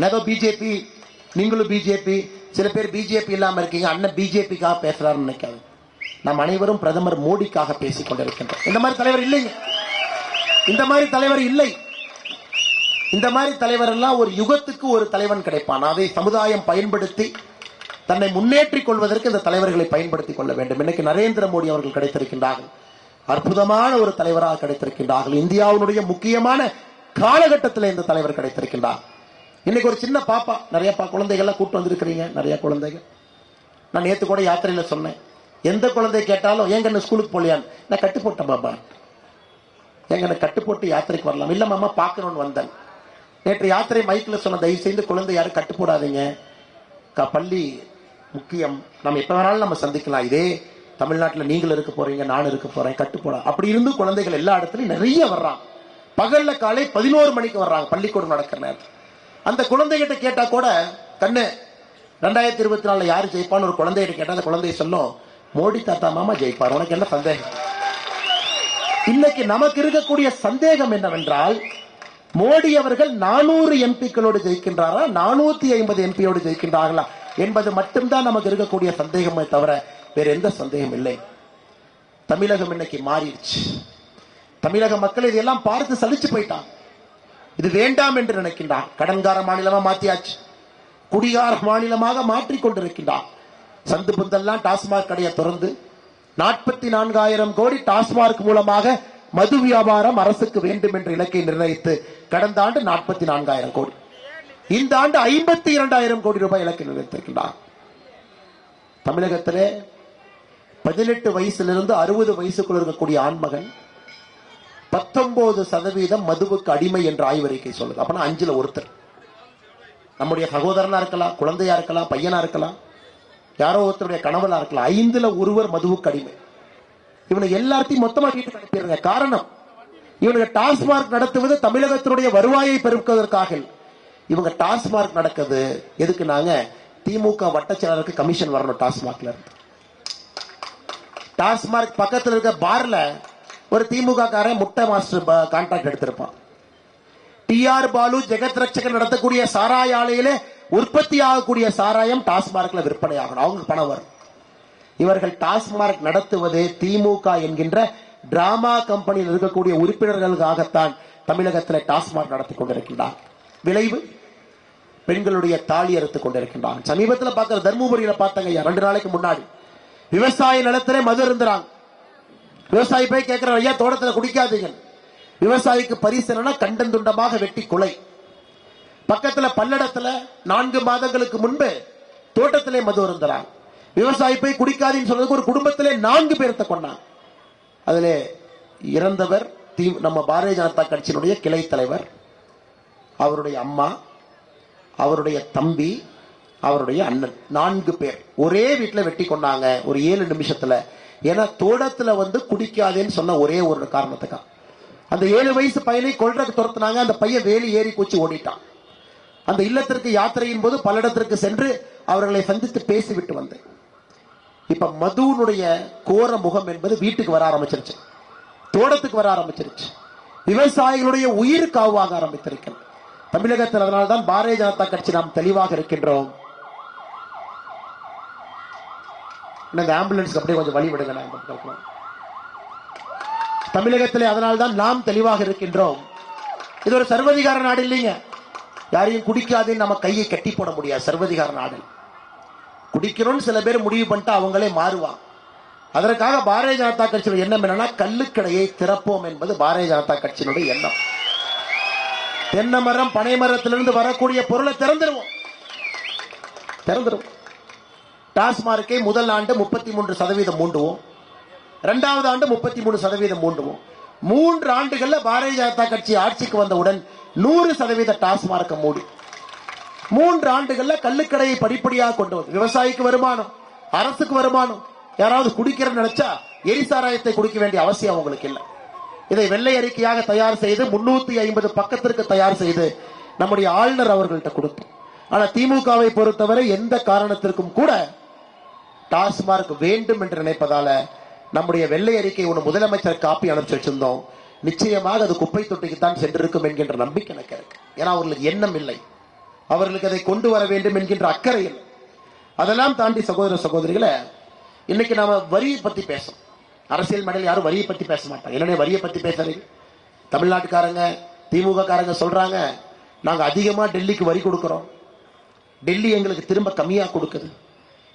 ஏதோ பிஜேபி நீங்களும் பிஜேபி சில பேர் பிஜேபி இல்லாமல் இருக்கீங்க அண்ணன் பிஜேபிக்காக பேசுறாருன்னு நினைக்காது நாம் அனைவரும் பிரதமர் மோடிக்காக பேசிக் கொண்டிருக்கின்றோம் இந்த மாதிரி தலைவர் இல்லைங்க. இந்த மாதிரி தலைவர் இல்லை. இந்த மாதிரி தலைவர் எல்லாம் ஒரு யுகத்துக்கு ஒரு தலைவன் கிடைப்பான். அதை சமுதாயம் பயன்படுத்தி தன்னை முன்னேற்றிக் கொள்வதற்கு இந்த தலைவர்களை பயன்படுத்திக் கொள்ள வேண்டும். இன்னைக்கு நரேந்திர மோடி அவர்கள் கிடைத்திருக்கின்றார்கள். அற்புதமான ஒரு தலைவராக கிடைத்திருக்கின்றார்கள். இந்தியாவினுடைய முக்கியமான காலகட்டத்தில் இந்த தலைவர் கிடைத்திருக்கின்றார். இன்னைக்கு ஒரு சின்ன பாப்பா. நிறைய பா குழந்தைகள்லாம் கூட்டு வந்திருக்கிறீங்க. நிறைய குழந்தைகள். நான் நேற்று கூட யாத்திரையில சொன்னேன். எந்த குழந்தை கேட்டாலும் எங்க என்ன ஸ்கூலுக்கு போலியான்னு நான் கட்டு போட்டேன் பாப்பா. ஏங்க கட்டுப்போட்டு கட்டு போட்டு யாத்திரைக்கு வரலாம். இல்ல மாமா பார்க்கணும்னு வந்தேன். நேற்று யாத்திரை மைக்கில் சொன்ன தயவு செய்து குழந்தை யாரும் கட்டு போடாதீங்க. க- பள்ளி முக்கியம். நம்ம எப்போ வேணாலும் நம்ம சந்திக்கலாம். இதே தமிழ்நாட்டில் நீங்கள் இருக்க போறீங்க நான் இருக்க போறேன். கட்டு போட. அப்படி இருந்து குழந்தைகள் எல்லா இடத்துலையும் நிறைய வர்றாங்க. பகல்ல காலை பதினோரு மணிக்கு வர்றாங்க. பள்ளிக்கூடம் நடக்கிற நேரத்தில். அந்த குழந்தைகிட்ட கேட்டா கூட கண்ணு ரெண்டாயிரத்தி இருபத்தி நாலுல யாரு ஜெயிப்பான்னு ஒரு குழந்தைகிட்ட கேட்டா அந்த குழந்தைய சொல்லும் மோடி தாத்தா மாமா ஜெயிப்பார். உனக்கு என்ன சந்தேகம்? இன்னைக்கு நமக்கு இருக்கக்கூடிய சந்தேகம் என்னவென்றால் மோடி அவர்கள் நானூறு எம்பிக்களோடு ஜெயிக்கின்றாரா? நானூத்தி ஐம்பது எம்பியோடு ஜெயிக்கின்றார்களா? என்பது மட்டும்தான் நமக்கு இருக்கக்கூடிய சந்தேகமே தவிர வேற எந்த சந்தேகம் இல்லை. தமிழகம் இன்னைக்கு மாறிடுச்சு. தமிழக மக்கள் இதையெல்லாம் பார்த்து சலிச்சு போயிட்டாங்க. இது வேண்டாம் என்று நினைக்கின்றார். கடன்கார மாநிலமா மாத்தியாச்சு. குடிகார மாநிலமாக மாற்றிக் கொண்டிருக்கின்றார். சந்து புந்தெல்லாம் டாஸ்மாக் கடையை திறந்து நாற்பத்தி நான்காயிரம் கோடி டாஸ்மாக் மூலமாக மது வியாபாரம் அரசுக்கு வேண்டும் என்ற இலக்கை நிர்ணயித்து கடந்த ஆண்டு நாற்பத்தி நான்காயிரம் கோடி. இந்த ஆண்டு ஐம்பத்தி இரண்டாயிரம் கோடி ரூபாய் இலக்கை நிர்ணயித்திருக்கின்றார். தமிழகத்திலே பதினெட்டு வயசிலிருந்து அறுபது வயசுக்குள் இருக்கக்கூடிய ஆண்மகன் பத்தொன்பது சதவீதம் மதுவுக்கு அடிமை என்ற ஆய்வறிக்கை சொல்லுது. அப்படின்னா அஞ்சுல ஒருத்தர். நம்முடைய சகோதரனா இருக்கலாம் குழந்தையா இருக்கலாம் பையனா இருக்கலாம் யாரோ ஒருத்தருடைய கணவனா இருக்கலாம் ஐந்துல ஒருவர் மதுவுக்கு அடிமை. இவனை எல்லாத்தையும் மொத்தமா வீட்டுக்கு அனுப்பிடுங்க காரணம் இவனுக்கு டாஸ்மார்க் நடத்துவது தமிழகத்தினுடைய வருவாயை பெருக்குவதற்காக இவங்க டாஸ்மார்க் நடக்குது. எதுக்கு நாங்க? திமுக வட்டச் கமிஷன் வரணும் டாஸ்மார்க்ல இருந்து. டாஸ்மார்க் பக்கத்தில் இருக்க பார்ல ஒரு திமுக காரன் முட்டை மாஸ்டர் கான்ட்ராக்ட் எடுத்திருப்பான். டிஆர் பாலு ஜெகத் ரட்சகன் நடத்தக்கூடிய சாராய ஆலையிலே உற்பத்தி ஆகக்கூடிய சாராயம் டாஸ்மார்க்ல விற்பனை ஆகணும். அவங்க பணம் வரும். இவர்கள் டாஸ்மார்க் நடத்துவது திமுக என்கின்ற டிராமா கம்பெனியில் இருக்கக்கூடிய உறுப்பினர்களுக்காகத்தான் தமிழகத்தில் டாஸ்மார்க் நடத்தி கொண்டிருக்கின்றார். விளைவு பெண்களுடைய தாலி அறுத்துக் கொண்டிருக்கின்றார் சமீபத்தில் பார்க்கிற தர்மபுரியில பார்த்தாங்க ஐயா ரெண்டு நாளைக்கு முன்னாடி. விவசாய நிலத்திலே மது இருந்துறாங்க. விவசாயி போய் கேட்கிற ஐயா தோட்டத்துல குடிக்காதீங்க. விவசாயிக்கு பரிசலனா கண்டன் துண்டமாக வெட்டி கொலை. பக்கத்துல பல்லடத்துல நான்கு மாதங்களுக்கு முன்பு தோட்டத்திலே மது இருந்தாங்க விவசாயி போய் குடிக்காதீன்னு சொன்னதுக்கு ஒரு குடும்பத்திலே நான்கு பேர்த்த கொண்டான் அதிலே இறந்தவர் தி- நம்ம பாரதிய ஜனதா கட்சியினுடைய கிளை தலைவர் அவருடைய அம்மா அவருடைய தம்பி அவருடைய அண்ணன். நான்கு பேர். ஒரே வீட்டில் வெட்டி கொண்டாங்க ஒரு ஏழு நிமிஷத்துல. ஏன்னா தோட்டத்துல வந்து குடிக்காதேன்னு சொன்ன ஒரே ஒரு காரணத்துக்கா. அந்த ஏழு வயசு பையனை கொல்றதுக்கு துரத்துனாங்க அந்த பையன் வேலி ஏறி குச்சி ஓடிட்டான். அந்த இல்லத்திற்கு யாத்திரையின் போது பல இடத்திற்கு சென்று அவர்களை சந்தித்து பேசிவிட்டு வந்தேன். இப்ப மதுனுடைய கோர முகம் என்பது வீட்டுக்கு வர ஆரம்பிச்சிருச்சு. தோட்டத்துக்கு வர ஆரம்பிச்சிருச்சு. விவசாயிகளுடைய உயிர் காவாக ஆரம்பித்திருக்கிறது. தமிழகத்தில் அதனால்தான் பாரதிய ஜனதா கட்சி நாம் தெளிவாக இருக்கின்றோம். இன்னும் இந்த ஆம்புலன்ஸ்க்கு அப்படியே கொஞ்சம் வழி விடுங்க நான் இந்த பக்கம் அதனால்தான் நாம் தெளிவாக இருக்கின்றோம். இது ஒரு சர்வதிகார நாடு இல்லைங்க. யாரையும் குடிக்காதுன்னு நம்ம கையை கட்டி போட முடியாது சர்வதிகார நாடு. குடிக்கணும்னு சில பேர் முடிவு பண்ணிட்டு அவங்களே மாறுவாங்க. அதற்காக பாரதிய ஜனதா கட்சியோட எண்ணம் என்னன்னா கல்லுக்கடையை திறப்போம் என்பது பாரதிய ஜனதா கட்சியினுடைய எண்ணம். தென்னை மரம் பனை மரத்திலிருந்து வரக்கூடிய பொருளை திறந்துருவோம். திறந்துருவோம். டாஸ்மார்க்கை முதல் ஆண்டு முப்பத்தி மூன்று சதவீதம் மூண்டுவோம். இரண்டாவது ஆண்டு முப்பத்தி மூணு சதவீதம் மூண்டுவோம். மூன்று ஆண்டுகள்ல பாரதிய ஜனதா கட்சி ஆட்சிக்கு வந்தவுடன் நூறு சதவீத டாஸ்மார்க்க மூடி. மூன்று ஆண்டுகள்ல கள்ளுக்கடையை படிப்படியாக கொண்டு வந்து விவசாயிக்கு வருமானம் அரசுக்கு வருமானம் யாராவது குடிக்கிறன்னு நினைச்சா எரிசாராயத்தை குடிக்க வேண்டிய அவசியம் அவங்களுக்கு இல்லை. இதை வெள்ளை அறிக்கையாக தயார் செய்து முன்னூத்தி ஐம்பது பக்கத்திற்கு தயார் செய்து நம்முடைய ஆளுநர் அவர்கள்ட்ட கொடுத்தோம். ஆனா திமுகவை பொறுத்தவரை எந்த காரணத்திற்கும் கூட டாஸ்மார்க் வேண்டும் என்று நினைப்பதால நம்முடைய வெள்ளை அறிக்கை ஒன்று முதலமைச்சர் காப்பி அனுப்பிச்சு வச்சிருந்தோம். நிச்சயமாக அது குப்பை தொட்டிக்கு தான் சென்றிருக்கும் என்கின்ற நம்பிக்கை எனக்கு இருக்கு. ஏன்னா அவர்களுக்கு எண்ணம் இல்லை. அவர்களுக்கு அதை கொண்டு வர வேண்டும் என்கின்ற அக்கறையில் அதெல்லாம் தாண்டி சகோதர சகோதரிகளை இன்னைக்கு நாம வரியை பத்தி பேசணும். அரசியல் மேடையில் யாரும் வரியை பத்தி பேச மாட்டாங்க. என்னுடைய வரியை பத்தி பேசுறீங்க தமிழ்நாட்டுக்காரங்க திமுக காரங்க சொல்றாங்க நாங்க அதிகமா டெல்லிக்கு வரி கொடுக்கிறோம். டெல்லி எங்களுக்கு திரும்ப கம்மியா கொடுக்குது.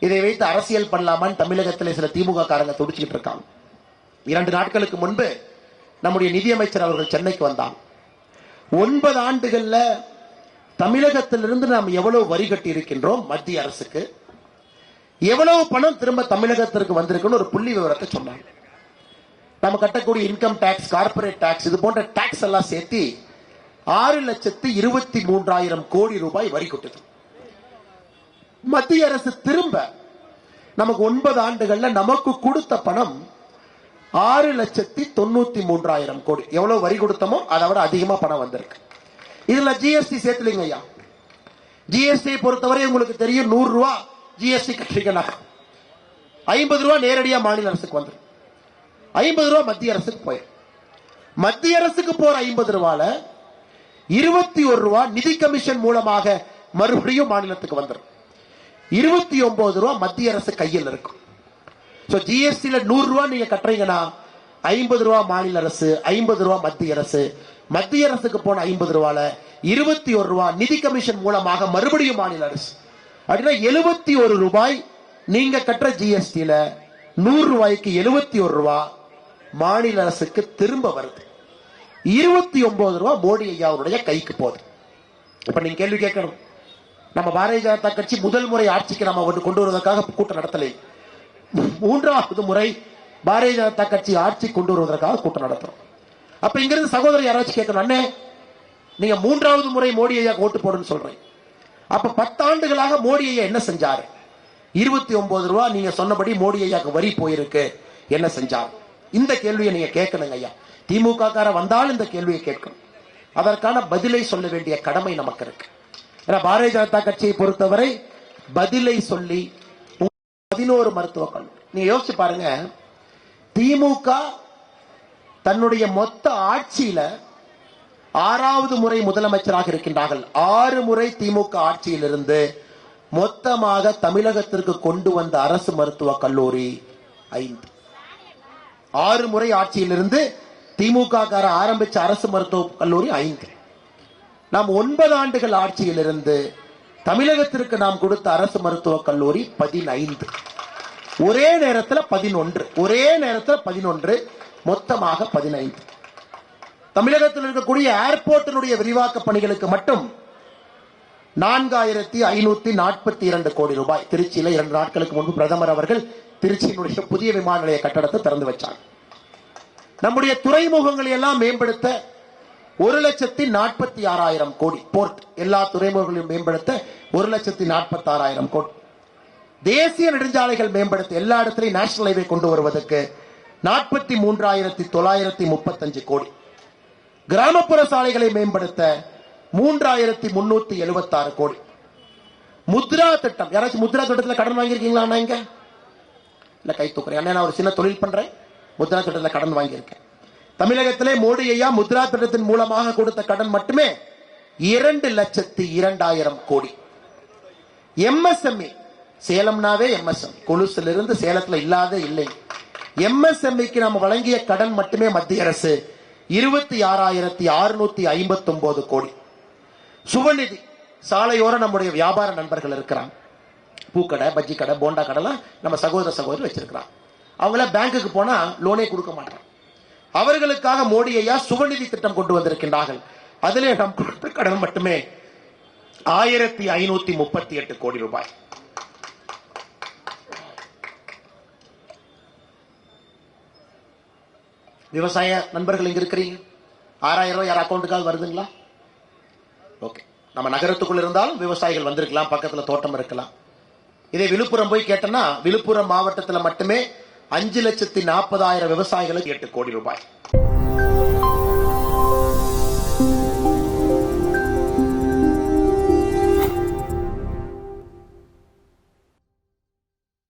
இதை வைத்து அரசியல் பண்ணலாமான்னு தமிழகத்தில் சில திமுக காரங்க துடிச்சுக்கிட்டு இருக்காங்க. இரண்டு நாட்களுக்கு முன்பு நம்முடைய நிதியமைச்சர் அவர்கள் சென்னைக்கு வந்தாங்க. ஒன்பது ஆண்டுகள்ல தமிழகத்திலிருந்து நாம் எவ்வளவு வரி கட்டி இருக்கின்றோம் மத்திய அரசுக்கு? எவ்வளவு பணம் திரும்ப தமிழகத்திற்கு வந்திருக்குன்னு ஒரு புள்ளி விவரத்தை சொன்னாங்க. நம்ம கட்டக்கூடிய இன்கம் டாக்ஸ் கார்பரேட் டாக்ஸ் இது போன்ற டாக்ஸ் எல்லாம் சேர்த்து ஆறு லட்சத்து இருபத்தி மூன்றாயிரம் கோடி ரூபாய் வரி கொட்டுது. மத்திய அரசு திரும்ப நமக்கு ஒன்பது ஆண்டுகள்ல நமக்கு கொடுத்த பணம் ஆறு லட்சத்தி தொண்ணூத்தி மூன்றாயிரம் கோடி. எவ்வளவு வரி கொடுத்தோமோ அதை விட அதிகமா பணம் வந்திருக்கு. இதுல ஜிஎஸ்டி சேர்த்துலீங்க ஐயா. ஜிஎஸ்டி பொறுத்தவரை உங்களுக்கு தெரியும் நூறு ரூபா ஜிஎஸ்டி கட்டுறீங்கன்னா ஐம்பது ரூபா நேரடியா மாநில அரசுக்கு வந்துடும் ஐம்பது ரூபா மத்திய அரசுக்கு போயிடும் மத்திய அரசுக்கு போற ஐம்பது ரூபால இருபத்தி ஒரு ரூபா நிதி கமிஷன் மூலமாக மறுபடியும் மாநிலத்துக்கு வந்துடும் இருபத்தி ஒன்பது ரூபா மத்திய அரசு கையில் இருக்கும். ஸோ ஜிஎஸ்டில நூறு ரூபா நீங்க கட்டுறீங்கன்னா ஐம்பது ரூபா மாநில அரசு ஐம்பது ரூபா மத்திய அரசு. மத்திய அரசுக்கு போன ஐம்பது ரூபால இருபத்தி ஒரு ரூபா நிதி கமிஷன் மூலமாக மறுபடியும் மாநில அரசு. அப்படின்னா எழுபத்தி ஒரு ரூபாய் நீங்க கட்டுற ஜிஎஸ்டியில நூறு ரூபாய்க்கு எழுபத்தி ஒரு ரூபா மாநில அரசுக்கு திரும்ப வருது. இருபத்தி ஒன்பது ரூபா மோடி ஐயாவுடைய கைக்கு போகுது. இப்ப நீங்க கேள்வி கேட்கணும். நம்ம பாரதிய ஜனதா கட்சி முதல் முறை ஆட்சிக்கு நம்ம வந்து கொண்டு வருவதற்காக கூட்டம் நடத்தலை. மூன்றாவது முறை பாரதிய ஜனதா கட்சி ஆட்சி கொண்டு வருவதற்காக கூட்டம் நடத்துறோம். அப்ப இங்கிருந்து சகோதரர் யாராச்சும் கேட்கணும் அண்ணே நீங்க மூன்றாவது முறை மோடி ஐயா ஓட்டு போடுன்னு சொல்றேன் அப்ப பத்தாண்டுகளாக மோடி ஐயா என்ன செஞ்சாரு? இருபத்தி ஒன்பது ரூபா நீங்க சொன்னபடி மோடி ஐயாக்கு வரி போயிருக்கு. என்ன செஞ்சார்? இந்த கேள்வியை நீங்க கேட்கணுங்க ஐயா. திமுக கார வந்தால் இந்த கேள்வியை கேட்கணும். அதற்கான பதிலை சொல்ல வேண்டிய கடமை நமக்கு இருக்கு. ஏன்னா பாரதிய ஜனதா கட்சியை பொறுத்தவரை பதிலை சொல்லி பதினோரு மருத்துவக் கல்லூரி நீங்க யோசிச்சு பாருங்க திமுக தன்னுடைய மொத்த ஆட்சியில ஆறாவது முறை முதலமைச்சராக இருக்கின்றார்கள். ஆறு முறை திமுக ஆட்சியில் இருந்து மொத்தமாக தமிழகத்திற்கு கொண்டு வந்த அரசு மருத்துவக் கல்லூரி ஐந்து. ஆறு முறை ஆட்சியிலிருந்து திமுக கார ஆரம்பிச்ச அரசு மருத்துவக் கல்லூரி ஐந்து. நாம் ஒன்பது ஆண்டுகள் ஆட்சியிலிருந்து தமிழகத்திற்கு நாம் கொடுத்த அரசு மருத்துவக் கல்லூரி பதினைந்து. ஒரே நேரத்தில் பதினொன்று. ஒரே நேரத்தில் பதினொன்று. மொத்தமாக பதினைந்து. தமிழகத்தில் இருக்கக்கூடிய ஏர்போர்ட்டினுடைய விரிவாக்க பணிகளுக்கு மட்டும் நான்காயிரத்தி ஐநூத்தி நாற்பத்தி இரண்டு கோடி ரூபாய். திருச்சியில இரண்டு நாட்களுக்கு முன்பு பிரதமர் அவர்கள் திருச்சியினுடைய புதிய விமான நிலைய கட்டடத்தை திறந்து வச்சார். நம்முடைய துறைமுகங்களை எல்லாம் மேம்படுத்த ஒரு லட்சத்தி நாற்பத்தி ஆறாயிரம் கோடி போர்ட் எல்லா துறைமுகங்களையும் மேம்படுத்த ஒரு லட்சத்தி நாற்பத்தி ஆறாயிரம் கோடி. தேசிய நெடுஞ்சாலைகள் மேம்படுத்த எல்லா இடத்திலையும் நேஷனல் ஹைவே கொண்டு வருவதற்கு நாற்பத்தி மூன்றாயிரத்தி தொள்ளாயிரத்தி முப்பத்தஞ்சு கோடி. கிராமப்புற சாலைகளை மேம்படுத்த மூன்றாயிரத்தி முன்னூத்தி எழுபத்தி ஆறு கோடி. முத்ரா திட்டம். யாராச்சும் முத்ரா திட்டத்தில் கடன் வாங்கியிருக்கீங்களா அண்ணா இங்க? இல்ல கை தூக்குறேன். அண்ணா நான் ஒரு சின்ன தொழில் பண்றேன். முத்ரா திட்டத்தில் கடன் வாங்கியிருக்கேன். தமிழகத்திலே மோடி ஐயா முத்ரா திட்டத்தின் மூலமாக கொடுத்த கடன் மட்டுமே இரண்டு லட்சத்தி இரண்டாயிரம் கோடி. எம்எஸ்எம்இ சேலம்னாவே எம்எஸ்எம் கொலுசுல இருந்து சேலத்துல இல்லாத இல்லை. எம்எஸ்எம்இக்கு நாம் வழங்கிய கடன் மட்டுமே மத்திய அரசு இருபத்தி ஆறாயிரத்தி அறுநூத்தி ஐம்பத்தி ஒன்பது கோடி. சுபநிதி சாலையோர நம்முடைய வியாபார நண்பர்கள் இருக்கிறாங்க. பூக்கடை பஜ்ஜி கடை போண்டா கடைலாம் நம்ம சகோதர சகோதரி வச்சிருக்கிறான் அவங்கள பேங்குக்கு போனா லோனே கொடுக்க மாட்டாங்க. அவர்களுக்காக மோடி ஐயா திட்டம் கொண்டு வந்திருக்கின்றார்கள். அதிலே நாம் கொடுத்த கடன் மட்டுமே ஆயிரத்தி ஐநூத்தி முப்பத்தி எட்டு கோடி ரூபாய். விவசாய நண்பர்கள் இங்க இருக்கிறீங்க? ஆறாயிரம் ரூபாய் யார் அக்கௌண்ட்டுக்கு வருதுங்களா? ஓகே. நம்ம நகரத்துக்குள்ள இருந்தாலும் விவசாயிகள் வந்திருக்கலாம் பக்கத்துல தோட்டம் இருக்கலாம். இதே விழுப்புரம் போய் கேட்டோம்னா விழுப்புரம் மாவட்டத்துல மட்டுமே அஞ்சு லட்சத்தி நாற்பதாயிரம் விவசாயிகளுக்கு எட்டு கோடி ரூபாய்.